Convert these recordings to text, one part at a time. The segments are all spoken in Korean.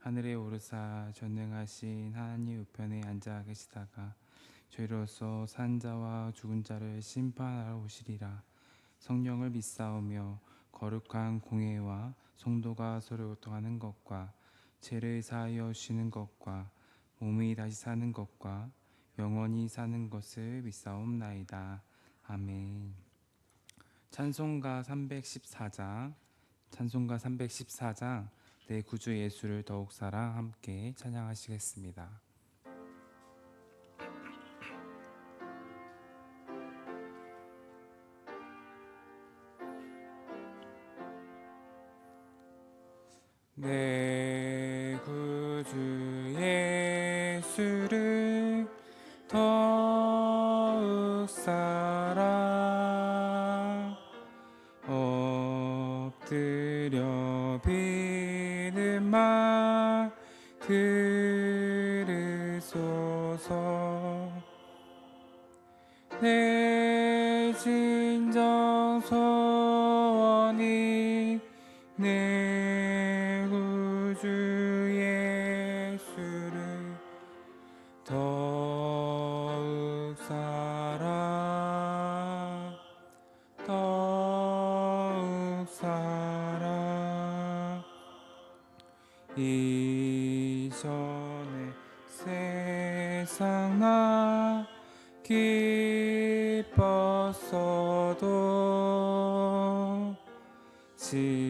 하늘에 오르사 전능하신 하나님 우편에 앉아 계시다가 죄로서 산 자와 죽은 자를 심판하러 오시리라. 성령을 믿사오며 거룩한 공예와 성도가 서로 교통하는 것과 죄를 사하여 쉬는 것과 몸이 다시 사는 것과 영원히 사는 것을 믿사옵나이다. 아멘. 찬송가 314장 찬송가 314장 내 구주 예수를 더욱 사랑 함께 찬양하시겠습니다. 내 이전에 세상 나 기뻤어도 지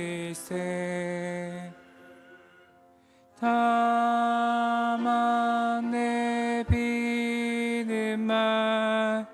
일세 다만 내 비는 말내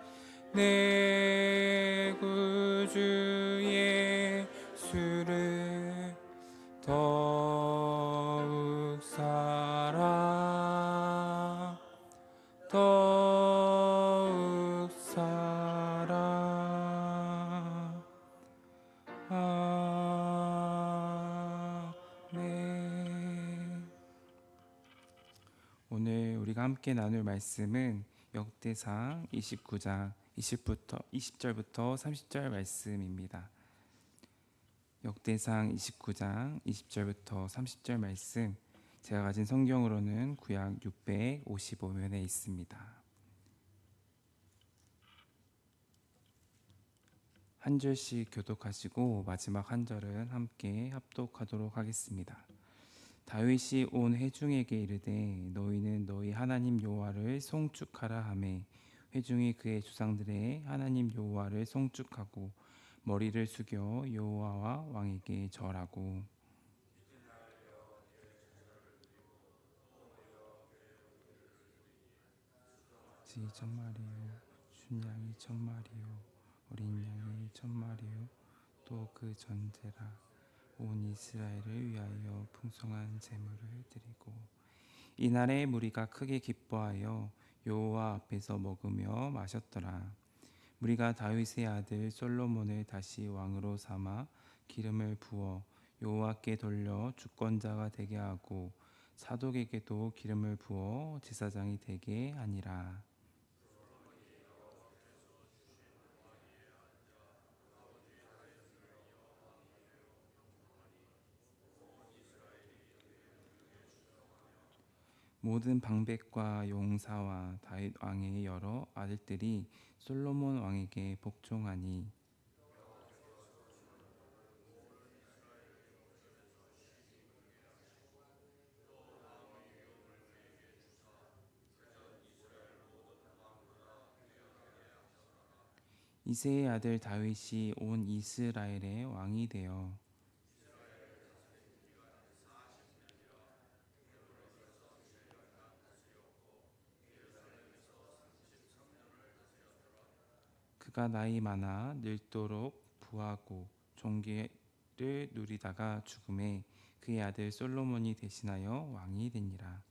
함께 나눌 말씀은 역대상 29장 20부터 20절부터 30절 말씀입니다. 역대상 29장 20절부터 30절 말씀 제가 가진 성경으로는 구약 655면에 있습니다. 한 절씩 교독하시고 마지막 한 절은 함께 합독하도록 하겠습니다. 다윗이 온 회중에게 이르되 너희는 너희 하나님 여호와를 송축하라 하매 회중이 그의 조상들의 하나님 여호와를 송축하고 머리를 숙여 여호와와 왕에게 절하고. 지 천마리요 순양이 천마리요 어린 양이 천마리요 또 그 전제라 온 이스라엘을 위하여 풍성한 제물을 드리고 이날에 무리가 크게 기뻐하여 여호와 앞에서 먹으며 마셨더라. 무리가 다윗의 아들 솔로몬을 다시 왕으로 삼아 기름을 부어 여호와께 돌려 주권자가 되게 하고 사독에게도 기름을 부어 제사장이 되게 하니라. 모든 방백과 용사와 다윗 왕의 여러 아들들이 솔로몬 왕에게 복종하니 이세의 아들 다윗이 온 이스라엘의 왕이 되어 그가 나이 많아 늙도록 부하고 종기를 누리다가 죽음에 그의 아들 솔로몬이 대신하여 왕이 되니라.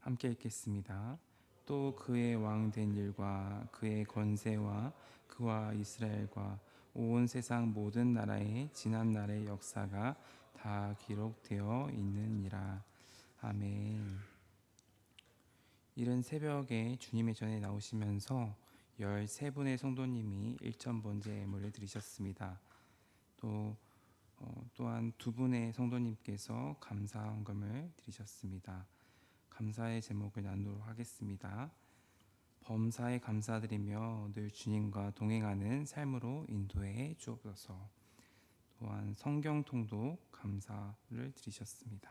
함께 읽겠습니다. 또 그의 왕 된 일과 그의 권세와 그와 이스라엘과 온 세상 모든 나라의 지난 날의 역사가 다 기록되어 있느니라. 아멘. 이른 새벽에 주님의 전에 나오시면서 13분의 성도님이 일천 번제 예물을 드리셨습니다. 또 어, 또한 두 분의 성도님께서 감사 헌금을 드리셨습니다. 감사의 제목을 나누도록 하겠습니다. 범사에 감사드리며 늘 주님과 동행하는 삶으로 인도해 주옵소서. 또한 성경 통독 감사를 드리셨습니다.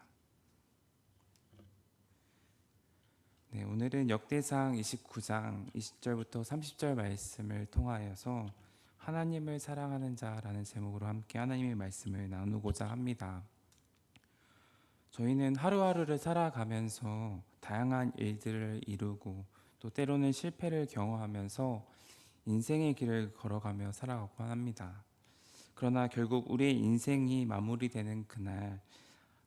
네, 오늘은 역대상 29장 20절부터 30절 말씀을 통하여서 하나님을 사랑하는 자라는 제목으로 함께 하나님의 말씀을 나누고자 합니다. 저희는 하루하루를 살아가면서 다양한 일들을 이루고 또 때로는 실패를 경험하면서 인생의 길을 걸어가며 살아가곤 합니다. 그러나 결국 우리의 인생이 마무리되는 그날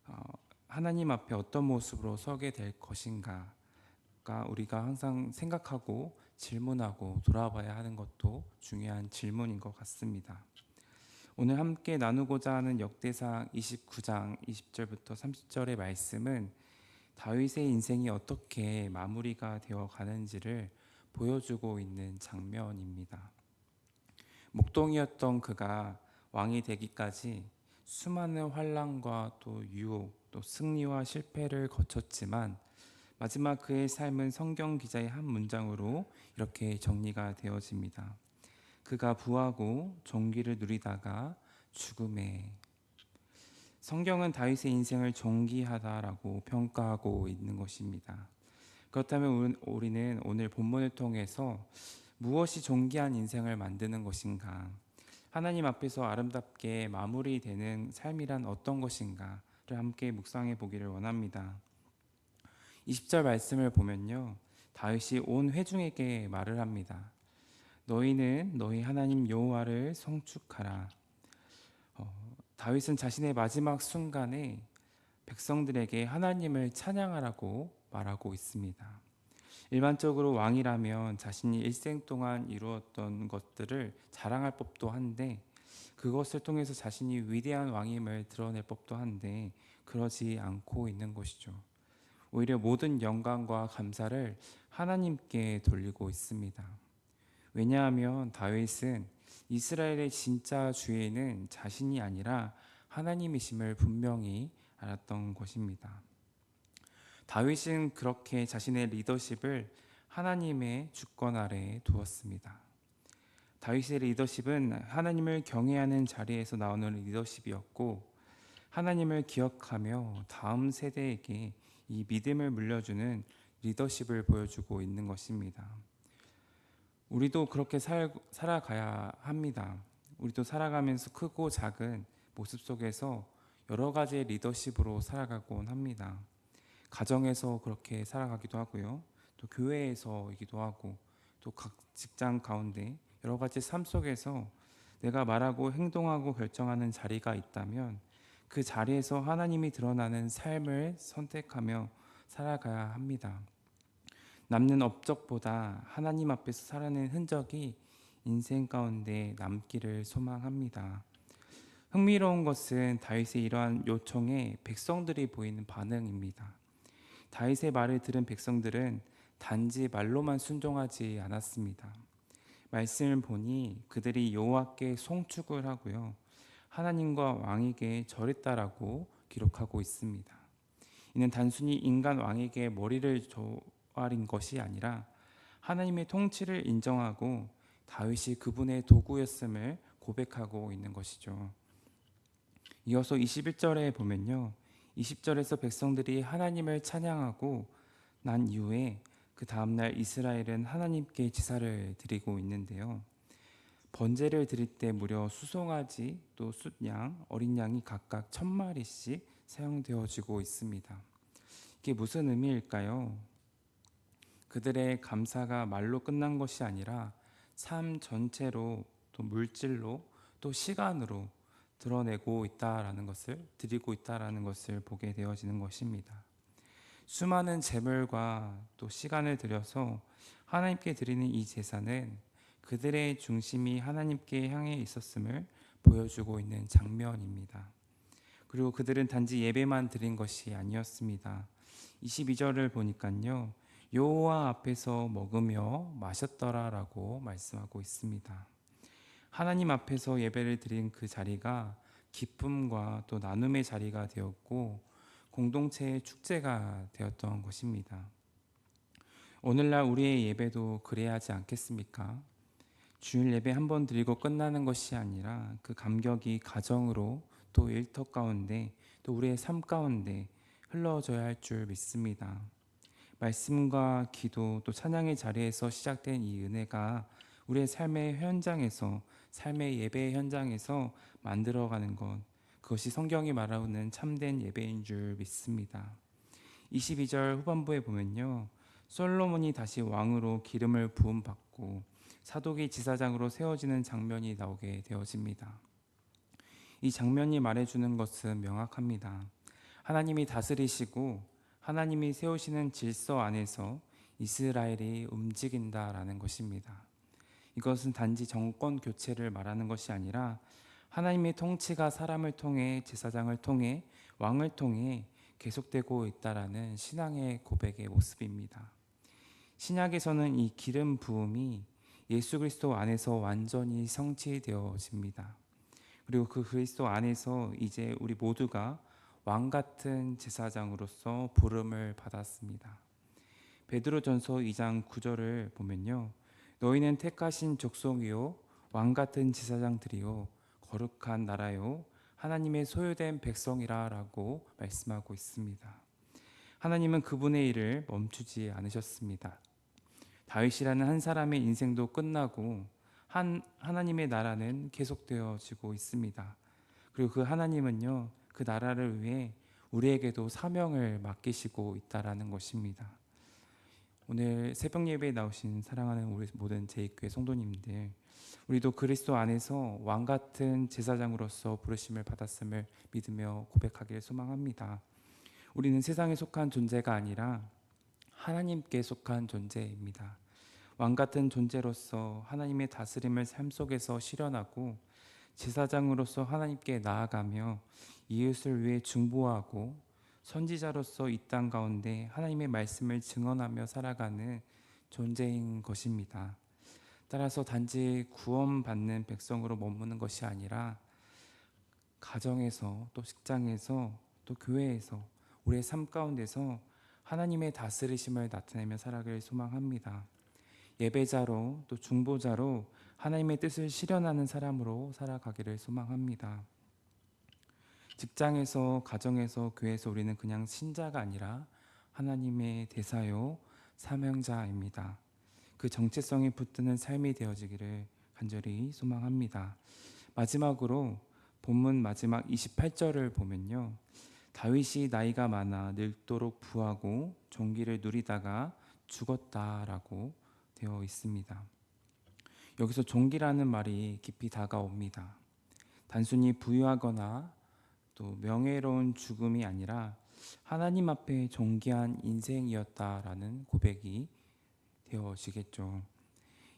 어, 하나님 앞에 어떤 모습으로 서게 될 것인가가 우리가 항상 생각하고 질문하고 돌아봐야 하는 것도 중요한 질문인 것 같습니다. 오늘 함께 나누고자 하는 역대상 29장 20절부터 30절의 말씀은 다윗의 인생이 어떻게 마무리가 되어 가는지를 보여주고 있는 장면입니다. 목동이었던 그가 왕이 되기까지 수많은 환란과 또 유혹, 또 승리와 실패를 거쳤지만 마지막 그의 삶은 성경 기자의 한 문장으로 이렇게 정리가 되어집니다. 그가 부하고 종기를 누리다가 죽음에 성경은 다윗의 인생을 정기하다라고 평가하고 있는 것입니다. 그렇다면 우리는 오늘 본문을 통해서 무엇이 존귀한 인생을 만드는 것인가? 하나님 앞에서 아름답게 마무리되는 삶이란 어떤 것인가를 함께 묵상해 보기를 원합니다. 20절 말씀을 보면요. 다윗이 온 회중에게 말을 합니다. 너희는 너희 하나님 여호와를 성축하라. 어, 다윗은 자신의 마지막 순간에 백성들에게 하나님을 찬양하라고 말하고 있습니다. 일반적으로 왕이라면 자신이 일생 동안 이루었던 것들을 자랑할 법도 한데 그것을 통해서 자신이 위대한 왕임을 드러낼 법도 한데 그러지 않고 있는 것이죠. 오히려 모든 영광과 감사를 하나님께 돌리고 있습니다. 왜냐하면 다윗은 이스라엘의 진짜 주인은 자신이 아니라 하나님이심을 분명히 알았던 것입니다. 다윗은 그렇게 자신의 리더십을 하나님의 주권 아래에 두었습니다. 다윗의 리더십은 하나님을 경외하는 자리에서 나오는 리더십이었고 하나님을 기억하며 다음 세대에게 이 믿음을 물려주는 리더십을 보여주고 있는 것입니다. 우리도 그렇게 살, 살아가야 합니다. 우리도 살아가면서 크고 작은 모습 속에서 여러 가지의 리더십으로 살아가곤 합니다. 가정에서 그렇게 살아가기도 하고요. 또 교회에서이기도 하고 또 각 직장 가운데 여러 가지 삶 속에서 내가 말하고 행동하고 결정하는 자리가 있다면 그 자리에서 하나님이 드러나는 삶을 선택하며 살아가야 합니다. 남는 업적보다 하나님 앞에서 살아낸 흔적이 인생 가운데 남기를 소망합니다. 흥미로운 것은 다윗의 이러한 요청에 백성들이 보이는 반응입니다. 다윗의 말을 들은 백성들은 단지 말로만 순종하지 않았습니다. 말씀을 보니 그들이 여호와께 송축을 하고요. 하나님과 왕에게 절했다라고 기록하고 있습니다. 이는 단순히 인간 왕에게 머리를 조아린 것이 아니라 하나님의 통치를 인정하고 다윗이 그분의 도구였음을 고백하고 있는 것이죠. 이어서 21절에 보면요. 20절에서 백성들이 하나님을 찬양하고 난 이후에 그 다음 날 이스라엘은 하나님께 제사를 드리고 있는데요. 번제를 드릴 때 무려 수송아지 또 숫양 어린 양이 각각 천 마리씩 사용되어지고 있습니다. 이게 무슨 의미일까요? 그들의 감사가 말로 끝난 것이 아니라 삶 전체로 또 물질로 또 시간으로 드러내고 있다라는 것을 드리고 있다라는 것을 보게 되어지는 것입니다. 수많은 재물과 또 시간을 들여서 하나님께 드리는 이 제사는 그들의 중심이 하나님께 향해 있었음을 보여주고 있는 장면입니다. 그리고 그들은 단지 예배만 드린 것이 아니었습니다. 22절을 보니까요. 여호와 앞에서 먹으며 마셨더라라고 말씀하고 있습니다. 하나님 앞에서 예배를 드린 그 자리가 기쁨과 또 나눔의 자리가 되었고 공동체의 축제가 되었던 것입니다. 오늘날 우리의 예배도 그래야 하지 않겠습니까? 주일 예배 한 번 드리고 끝나는 것이 아니라 그 감격이 가정으로 또 일터 가운데 또 우리의 삶 가운데 흘러져야 할 줄 믿습니다. 말씀과 기도 또 찬양의 자리에서 시작된 이 은혜가 우리의 삶의 현장에서 삶의 예배 현장에서 만들어가는 것 그것이 성경이 말하는 참된 예배인 줄 믿습니다. 22절 후반부에 보면요. 솔로몬이 다시 왕으로 기름을 부음 받고 사독이 지사장으로 세워지는 장면이 나오게 되어집니다. 이 장면이 말해주는 것은 명확합니다. 하나님이 다스리시고 하나님이 세우시는 질서 안에서 이스라엘이 움직인다라는 것입니다. 이것은 단지 정권 교체를 말하는 것이 아니라 하나님의 통치가 사람을 통해 제사장을 통해 왕을 통해 계속되고 있다라는 신앙의 고백의 모습입니다. 신약에서는 이 기름 부음이 예수 그리스도 안에서 완전히 성취되어집니다. 그리고 그 그리스도 안에서 이제 우리 모두가 왕 같은 제사장으로서 부름을 받았습니다. 베드로전서 2장 9절을 보면요. 너희는 택하신 족속이요 왕 같은 제사장들이요 거룩한 나라요 하나님의 소유된 백성이라라고 말씀하고 있습니다. 하나님은 그분의 일을 멈추지 않으셨습니다. 다윗이라는 한 사람의 인생도 끝나고 한 하나님의 나라는 계속되어지고 있습니다. 그리고 그 하나님은요 그 나라를 위해 우리에게도 사명을 맡기시고 있다라는 것입니다. 오늘 새벽 예배에 나오신 사랑하는 우리 모든 제이교회 성도님들, 우리도 그리스도 안에서 왕 같은 제사장으로서 부르심을 받았음을 믿으며 고백하기를 소망합니다. 우리는 세상에 속한 존재가 아니라 하나님께 속한 존재입니다. 왕 같은 존재로서 하나님의 다스림을 삶 속에서 실현하고 제사장으로서 하나님께 나아가며 이웃을 위해 중보하고 선지자로서 이 땅 가운데 하나님의 말씀을 증언하며 살아가는 존재인 것입니다. 따라서 단지 구원받는 백성으로 머무는 것이 아니라 가정에서 또 직장에서 또 교회에서 우리의 삶 가운데서 하나님의 다스리심을 나타내며 살아가길 소망합니다. 예배자로 또 중보자로 하나님의 뜻을 실현하는 사람으로 살아가기를 소망합니다. 직장에서, 가정에서, 교회에서 우리는 그냥 신자가 아니라 하나님의 대사요, 사명자입니다. 그 정체성이 붙드는 삶이 되어지기를 간절히 소망합니다. 마지막으로 본문 마지막 28절을 보면요. 다윗이 나이가 많아 늙도록 부하고 종기를 누리다가 죽었다라고 되어 있습니다. 여기서 종기라는 말이 깊이 다가옵니다. 단순히 부유하거나 또 명예로운 죽음이 아니라 하나님 앞에 존귀한 인생이었다라는 고백이 되어지겠죠.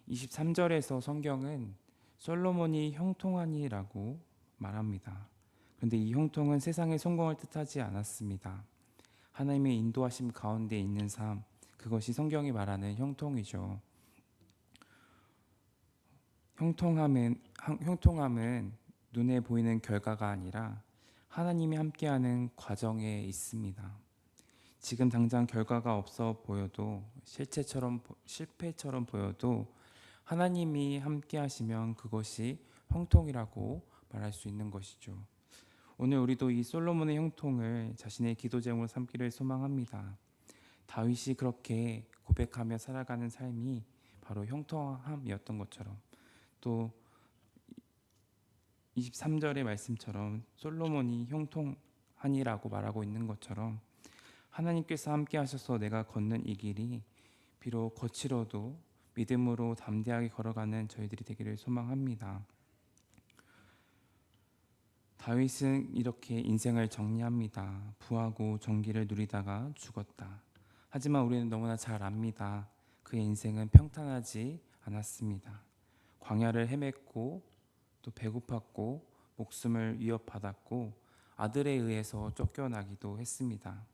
23절에서 성경은 솔로몬이 형통하니라고 말합니다. 그런데 이 형통은 세상의 성공을 뜻하지 않았습니다. 하나님의 인도하심 가운데 있는 삶, 그것이 성경이 말하는 형통이죠. 형통함은 형- 형통함은 눈에 보이는 결과가 아니라 하나님이 함께하는 과정에 있습니다. 지금 당장 결과가 없어 보여도 실체처럼 보- 실패처럼 보여도 하나님이 함께 하시면 그것이 형통이라고 말할 수 있는 것이죠. 오늘 우리도 이 솔로몬의 형통을 자신의 기도 제목으로 삼기를 소망합니다. 다윗이 그렇게 고백하며 살아가는 삶이 바로 형통함이었던 것처럼 또 23절의 말씀처럼 솔로몬이 형통하니라고 말하고 있는 것처럼 하나님께서 함께 하셔서 내가 걷는 이 길이 비록 거칠어도 믿음으로 담대하게 걸어가는 저희들이 되기를 소망합니다. 다윗은 이렇게 인생을 정리합니다. 부하고 정기를 누리다가 죽었다. 하지만 우리는 너무나 잘 압니다. 그의 인생은 평탄하지 않았습니다. 광야를 헤맸고 또 배고팠고 목숨을 위협받았고 아들에 의해서 쫓겨나기도 했습니다.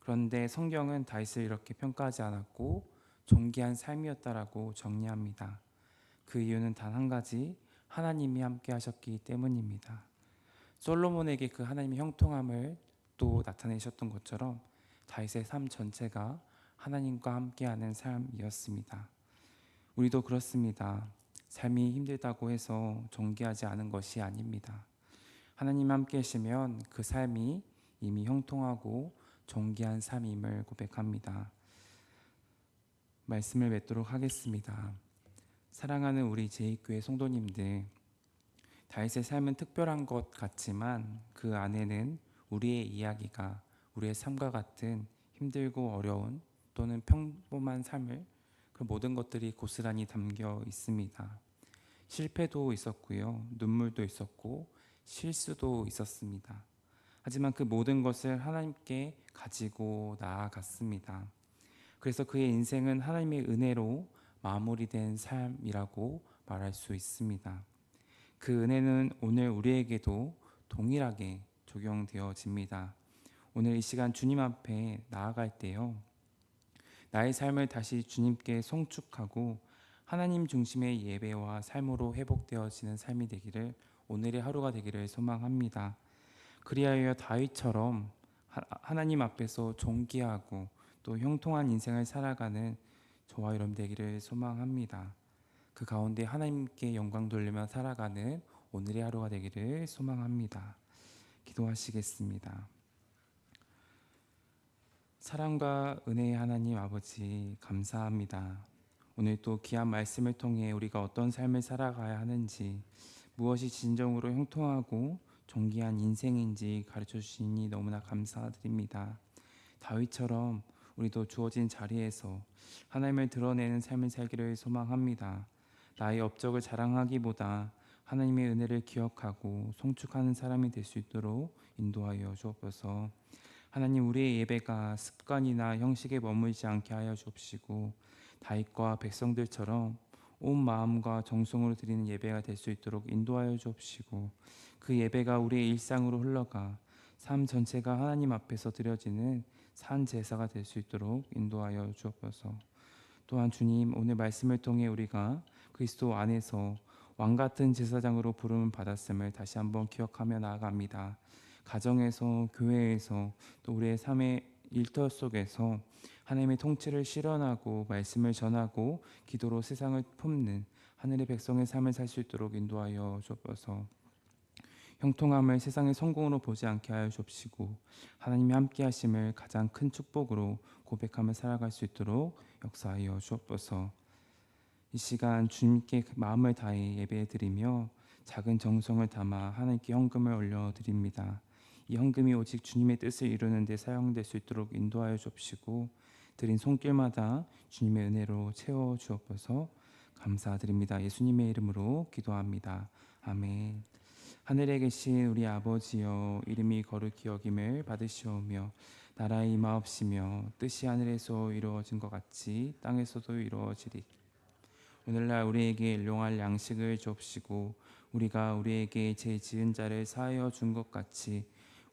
그런데 성경은 다윗을 이렇게 평가하지 않았고 존귀한 삶이었다라고 정리합니다. 그 이유는 단 한 가지 하나님이 함께 하셨기 때문입니다. 솔로몬에게 그 하나님의 형통함을 또 나타내셨던 것처럼 다윗의 삶 전체가 하나님과 함께하는 삶이었습니다. 우리도 그렇습니다. 삶이 힘들다고 해서 존귀하지 않은 것이 아닙니다. 하나님 함께 하시면 그 삶이 이미 형통하고 존귀한 삶임을 고백합니다. 말씀을 맺도록 하겠습니다. 사랑하는 우리 제2교회 성도님들, 다윗의 삶은 특별한 것 같지만 그 안에는 우리의 이야기가 우리의 삶과 같은 힘들고 어려운 또는 평범한 삶을 그 모든 것들이 고스란히 담겨 있습니다. 실패도 있었고요. 눈물도 있었고 실수도 있었습니다. 하지만 그 모든 것을 하나님께 가지고 나아갔습니다. 그래서 그의 인생은 하나님의 은혜로 마무리된 삶이라고 말할 수 있습니다. 그 은혜는 오늘 우리에게도 동일하게 적용되어집니다. 오늘 이 시간 주님 앞에 나아갈 때요. 나의 삶을 다시 주님께 송축하고 하나님 중심의 예배와 삶으로 회복되어지는 삶이 되기를 오늘의 하루가 되기를 소망합니다. 그리하여 다윗처럼 하나님 앞에서 존귀하고 또 형통한 인생을 살아가는 저와 여러분 되기를 소망합니다. 그 가운데 하나님께 영광 돌리며 살아가는 오늘의 하루가 되기를 소망합니다. 기도하시겠습니다. 사랑과 은혜의 하나님 아버지 감사합니다. 오늘 또 귀한 말씀을 통해 우리가 어떤 삶을 살아가야 하는지 무엇이 진정으로 형통하고 존귀한 인생인지 가르쳐 주시니 너무나 감사드립니다. 다윗처럼 우리도 주어진 자리에서 하나님을 드러내는 삶을 살기를 소망합니다. 나의 업적을 자랑하기보다 하나님의 은혜를 기억하고 송축하는 사람이 될 수 있도록 인도하여 주옵소서. 하나님 우리의 예배가 습관이나 형식에 머물지 않게 하여 주옵시고 다윗과 백성들처럼 온 마음과 정성으로 드리는 예배가 될 수 있도록 인도하여 주옵시고 그 예배가 우리의 일상으로 흘러가 삶 전체가 하나님 앞에서 드려지는 산 제사가 될 수 있도록 인도하여 주옵소서. 또한 주님 오늘 말씀을 통해 우리가 그리스도 안에서 왕 같은 제사장으로 부름을 받았음을 다시 한번 기억하며 나아갑니다. 가정에서 교회에서 또 우리의 삶의 일터 속에서 하나님의 통치를 실현하고 말씀을 전하고 기도로 세상을 품는 하늘의 백성의 삶을 살 수 있도록 인도하여 주옵소서. 형통함을 세상의 성공으로 보지 않게 하여 주옵시고 하나님이 함께 하심을 가장 큰 축복으로 고백하며 살아갈 수 있도록 역사하여 주옵소서. 이 시간 주님께 마음을 다해 예배 드리며 작은 정성을 담아 하나님께 헌금을 올려 드립니다. 이 헌금이 오직 주님의 뜻을 이루는 데 사용될 수 있도록 인도하여 주옵시고 드린 손길마다 주님의 은혜로 채워 주옵소서 감사드립니다. 예수님의 이름으로 기도합니다. 아멘. 하늘에 계신 우리 아버지여 이름이 거룩히 여김을 받으시오며 나라의 임하옵시며 뜻이 하늘에서 이루어진 것 같이 땅에서도 이루어지리 오늘날 우리에게 일용할 양식을 주옵시고 우리가 우리에게 죄 지은 자를 사하여 준 것 같이